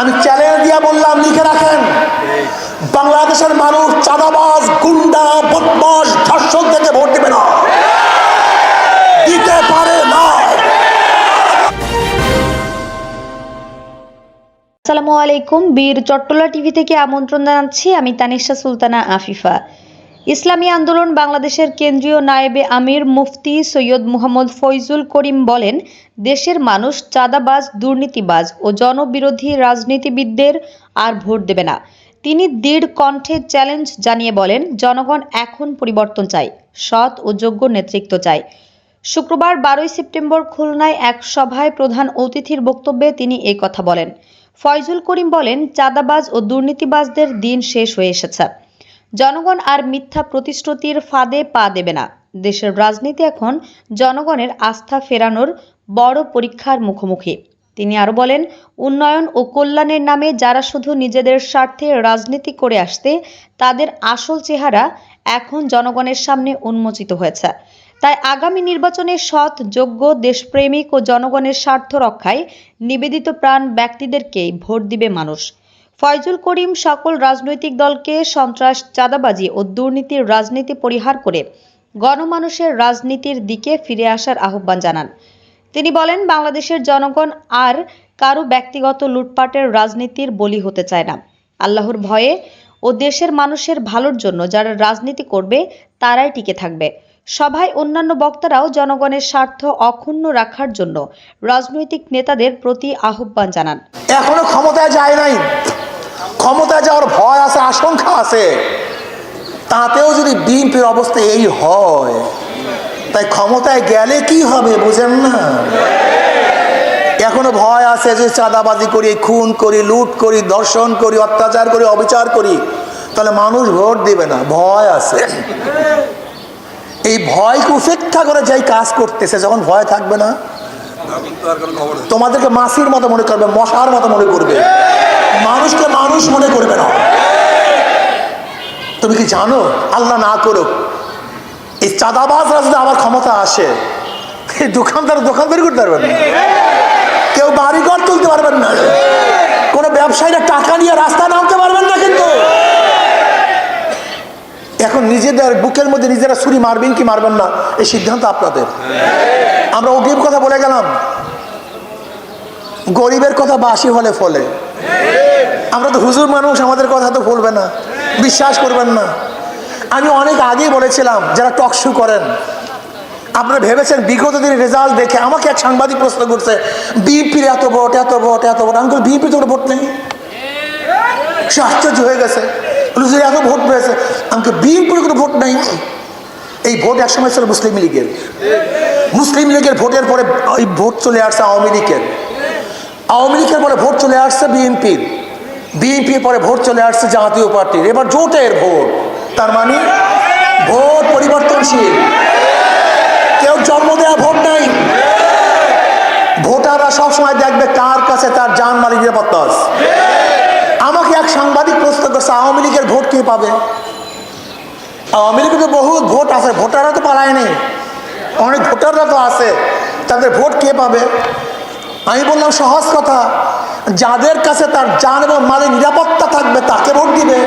আমি চ্যালেঞ্জ দিয়ে বললাম, লিখে রাখেন। বাংলাদেশের মানুষ চাঁদাবাজ, গুন্ডা বদমাস ধর্ষক থেকে ভোট দেবে না। দিতে পারে না। আসসালামু আলাইকুম, বীর চট্টলা টিভি থেকে আমন্ত্রণ জানাচ্ছি। আমি তানিশা সুলতানা আফিফা। ইসলামী আন্দোলন বাংলাদেশের কেন্দ্রীয় নায়েবে আমির মুফতি সৈয়দ মুহাম্মদ ফৈজুল করিম বলেন, দেশের মানুষ চাঁদাবাজ, দুর্নীতিবাজ ও জনবিরোধী রাজনীতিবিদদের আর ভোট দেবে না। তিনি দৃঢ় কণ্ঠে চ্যালেঞ্জ জানিয়ে বলেন, জনগণ এখন পরিবর্তন চায়, সৎ ও যোগ্য নেতৃত্ব চায়। শুক্রবার বারোই সেপ্টেম্বর খুলনায় এক সভায় প্রধান অতিথির বক্তব্যে তিনি এই কথা বলেন। ফয়জুল করিম বলেন, চাঁদাবাজ ও দুর্নীতিবাজদের দিন শেষ হয়ে এসেছে। জনগণ আর মিথ্যা প্রতিশ্রুতির ফাঁদে পা দেবে না। দেশের রাজনীতি এখন জনগণের আস্থা ফেরানোর বড় পরীক্ষার মুখোমুখি। তিনি আরও বলেন, উন্নয়ন ও কল্যাণের নামে যারা শুধু নিজেদের স্বার্থে রাজনীতি করে আসতে তাদের আসল চেহারা এখন জনগণের সামনে উন্মোচিত হয়েছে। তাই আগামী নির্বাচনে সৎ, যোগ্য, দেশপ্রেমিক ও জনগণের স্বার্থ রক্ষায় নিবেদিত প্রাণ ব্যক্তিদেরকেই ভোট দিবে মানুষ। ফয়জুল করিম সকল রাজনৈতিক দলকে সন্ত্রাস, চাঁদাবাজি ও দুর্নীতির রাজনীতি পরিহার করে গণমানুষের রাজনীতির দিকে ফিরে আসার আহ্বান জানান। তিনি বলেন, বাংলাদেশের জনগণ আর কারও ব্যক্তিগত লুটপাটের রাজনীতির বলি হতে চায় না। আল্লাহর ভয়ে ও দেশের মানুষের ভালোর জন্য যারা রাজনীতি করবে, তারাই টিকে থাকবে। সভায় অন্যান্য বক্তারাও জনগণের স্বার্থ অক্ষুণ্ণ রাখার জন্য রাজনৈতিক নেতাদের প্রতি আহ্বান জানান। এখনও ক্ষমতায় যায় নাই। ক্ষমতায় যাওয়ার ভয় আছে আশঙ্কা আছে। তাতেও যদি বিএনপির অবস্থা এই হয় তাই ক্ষমতায় গেলে কি হবে বুঝেন না? এখনও ভয় আছে যে চাঁদাবাজি করি খুন করি লুট করি দর্শন করি অত্যাচার করি অবিচার করি। তাহলে মানুষ ভোট দিবে না ভয় আছে। এই ভয়কে উপেক্ষা করে যাই কাজ করতেছে যখন ভয় থাকবে না তোমাদেরকে মাসির মতো মনে করবে মশার মতো মনে করবে। মানুষকে মানুষ মনে করবে না। তুমি কি জানো? আল্লাহ না করুক। এই চাঁদাবাজরা যদি আমার ক্ষমতা আসে, এই দোকানদার দোকানদারি করতে পারবেন না। কেউ বাড়িঘর তুলতে পারবেন না। কোনো ব্যবসায়ীরা টাকা নিয়ে রাস্তা নামতে পারবেন না কিন্তু। এখন নিজেদের বুকের মধ্যে নিজেরা ছুরি মারবেন কি মারবেন না, এই সিদ্ধান্ত আপনাদের। আমরা অগ্রিম কথা বলে গেলাম। গরিবের কথা বাসি হলে ফলে। আমরা তো হুজুর মানুষ, আমাদের কথা তো বলবে না, বিশ্বাস করবেন না। আমি অনেক আগেই বলেছিলাম, যারা টকশু করেন, আপনারা ভেবেছেন বিগত দিনের রেজাল্ট দেখে আমাকে এক সাংবাদিক প্রশ্ন করছে, বিএনপির এত ভোট এত ভোট এত ভোট। আমি বিএনপি তো ভোট নেই। সে আশ্চর্য হয়ে গেছে। এত ভোট পেয়েছে। আমাকে বিএনপির কোনো ভোট নেই। এই ভোট একসময় ছিল মুসলিম লীগের। মুসলিম লীগের ভোটের পরে ওই ভোট চলে আসছে আওয়ামী লীগের। আওয়ামী লীগের পরে ভোট চলে আসছে বিএনপির। বিএনপির পরে ভোট চলে আসছে জাতীয় পার্টির। এবার জোটের ভোট। তার মানে? ভোট পরিবর্তনশীল। কেউ জন্ম দেওয়া ভোট নাই। ভোটাররা সবসময় দেখবে কার কাছে তার জান মালিক নিরাপত্তা আছে। আমাকে এক সাংবাদিক প্রশ্ন করছে আওয়ামী লীগের ভোট কে পাবে? আওয়ামী লীগের তো বহু ভোট আছে ভোটাররা তো পালায় নেই অনেক ভোটাররা তো আছে। তাদের ভোট কে পাবে? আমি বললাম সহজ কথা। যাদের কাছে তার জান এবং মালের নিরাপত্তা থাকবে তাকে ভোট দিবে।